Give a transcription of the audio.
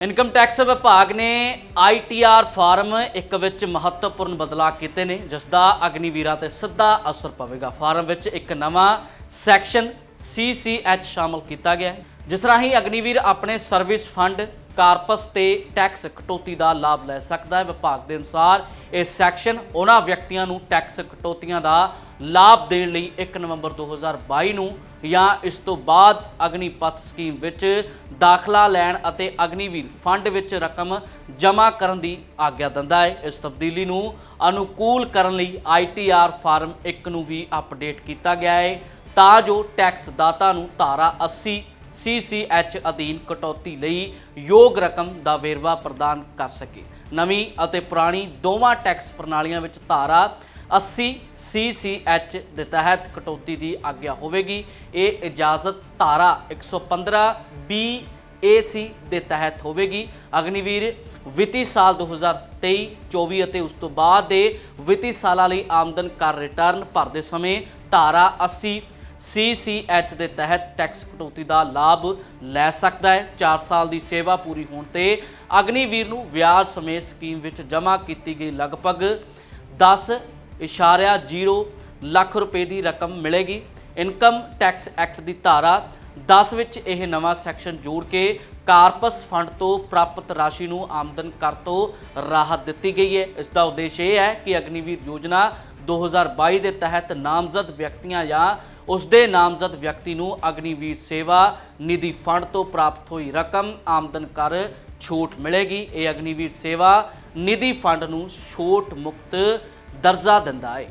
Income tax ਵਿਭਾਗ ਨੇ ITR farm ਇੱਕ ਵਿੱਚ ਮਹੱਤਵਪੂਰਨ ਬਦਲਾਅ ਕੀਤੇ ਨੇ, ਜਿਸ ਦਾ ਅਗਨੀਵੀਰਾਂ ਤੇ ਸਿੱਧਾ ਅਸਰ ਪਵੇਗਾ। ਫਾਰਮ ਵਿੱਚ ਇੱਕ ਨਵਾਂ ਸੈਕਸ਼ਨ ਸੀਸੀਐਚ ਸ਼ਾਮਲ ਕੀਤਾ ਗਿਆ ਜਿਸ ਰਾਹੀਂ ਅਗਨੀਵੀਰ ਆਪਣੇ ਸਰਵਿਸ ਫੰਡ ਕਾਰਪਸ ਤੇ ਟੈਕਸ ਕਟੌਤੀ ਦਾ ਲਾਭ ਲੈ ਸਕਦਾ ਹੈ। ਵਿਭਾਗ ਦੇ ਅਨੁਸਾਰ ਇਹ ਸੈਕਸ਼ਨ ਉਹਨਾਂ ਵਿਅਕਤੀਆਂ ਨੂੰ ਟੈਕਸ ਕਟੌਤੀਆਂ ਦਾ ਲਾਭ ਦੇਣ ਲਈ 1 ਨਵੰਬਰ 2022 ਨੂੰ ਜਾਂ ਇਸ ਤੋਂ ਬਾਅਦ ਅਗਨੀਪਥ ਸਕੀਮ ਵਿੱਚ ਦਾਖਲਾ ਲੈਣ ਅਤੇ ਅਗਨੀਵੀਰ ਫੰਡ ਵਿੱਚ ਰਕਮ ਜਮ੍ਹਾਂ ਕਰਨ ਦੀ ਆਗਿਆ ਦਿੰਦਾ ਹੈ। ਇਸ ਤਬਦੀਲੀ ਨੂੰ ਅਨੁਕੂਲ ਕਰਨ ਲਈ ਆਈਟੀਆਰ ਫਾਰਮ 1 ਨੂੰ ਵੀ ਅਪਡੇਟ ਕੀਤਾ ਗਿਆ ਹੈ। ਤਾਂ ਜੋ ਟੈਕਸ ਦਾਤਾ ਨੂੰ ਧਾਰਾ 80 ਸੀਸੀਐਚ ਅਧੀਨ ਕਟੌਤੀ ਲਈ ਯੋਗ ਰਕਮ ਦਾ ਵੇਰਵਾ ਪ੍ਰਦਾਨ ਕਰ ਸਕੇ। ਨਵੀਂ ਅਤੇ ਪੁਰਾਣੀ ਦੋਵਾਂ ਟੈਕਸ ਪ੍ਰਣਾਲੀਆਂ ਵਿੱਚ ਧਾਰਾ 80 ਸੀਸੀਐਚ ਦੇ ਤਹਿਤ ਕਟੌਤੀ ਦੀ ਆਗਿਆ ਹੋਵੇਗੀ। ਇਹ ਇਜਾਜ਼ਤ ਧਾਰਾ 115 ਬੀ ਏਸੀ ਦੇ ਤਹਿਤ ਹੋਵੇਗੀ। ਅਗਨੀਵੀਰ ਵਿੱਤੀ ਸਾਲ 2023 24 ਅਤੇ ਉਸ ਤੋਂ ਬਾਅਦ ਦੇ ਵਿੱਤੀ ਸਾਲਾਂ ਲਈ ਆਮਦਨ ਕਰ ਰਿਟਰਨ ਭਰਦੇ ਸਮੇਂ ਧਾਰਾ 80 ਸੀਸੀਐਚ ਦੇ ਤਹਿਤ ਟੈਕਸ ਕਟੌਤੀ ਦਾ ਲਾਭ ਲੈ ਸਕਦਾ ਹੈ। 4 ਸਾਲ ਦੀ ਸੇਵਾ ਪੂਰੀ ਹੋਣ ਤੇ ਅਗਨੀਵੀਰ ਨੂੰ ਵਿਆਜ ਸਮੇਤ ਸਕੀਮ ਵਿੱਚ ਜਮ੍ਹਾਂ ਕੀਤੀ ਗਈ। ਲਗਭਗ 10 ਇਸ਼ਾਰਿਆ 0 ਲੱਖ ਰੁਪਏ ਦੀ ਰਕਮ ਮਿਲੇਗੀ। ਇਨਕਮ ਟੈਕਸ ਐਕਟ ਦੀ ਧਾਰਾ 10 ਵਿੱਚ ਇਹ ਨਵਾਂ ਸੈਕਸ਼ਨ ਜੋੜ ਕੇ ਕਾਰਪਸ ਫੰਡ ਤੋਂ ਪ੍ਰਾਪਤ ਰਾਸ਼ੀ ਨੂੰ ਆਮਦਨ ਕਰ ਤੋਂ ਰਾਹਤ ਦਿੱਤੀ ਗਈ ਹੈ। ਇਸ ਦਾ ਉਦੇਸ਼ ਇਹ ਹੈ ਕਿ ਅਗਨੀਵੀਰ ਯੋਜਨਾ 2022 ਦੇ ਤਹਿਤ ਨਾਮਜ਼ਦ ਵਿਅਕਤੀਆਂ ਜਾਂ ਉਸ ਦੇ ਨਾਮਜ਼ਦ ਵਿਅਕਤੀ ਨੂੰ ਅਗਨੀਵੀਰ ਸੇਵਾ ਨਿਧੀ ਫੰਡ ਤੋਂ ਪ੍ਰਾਪਤ ਹੋਈ ਰਕਮ ਆਮਦਨ ਕਰ ਛੋਟ ਮਿਲੇਗੀ। ਇਹ ਅਗਨੀਵੀਰ ਸੇਵਾ ਨਿਧੀ ਫੰਡ ਨੂੰ ਛੋਟ ਮੁਕਤ ਦਰਜਾ ਦਿੰਦਾ ਹੈ।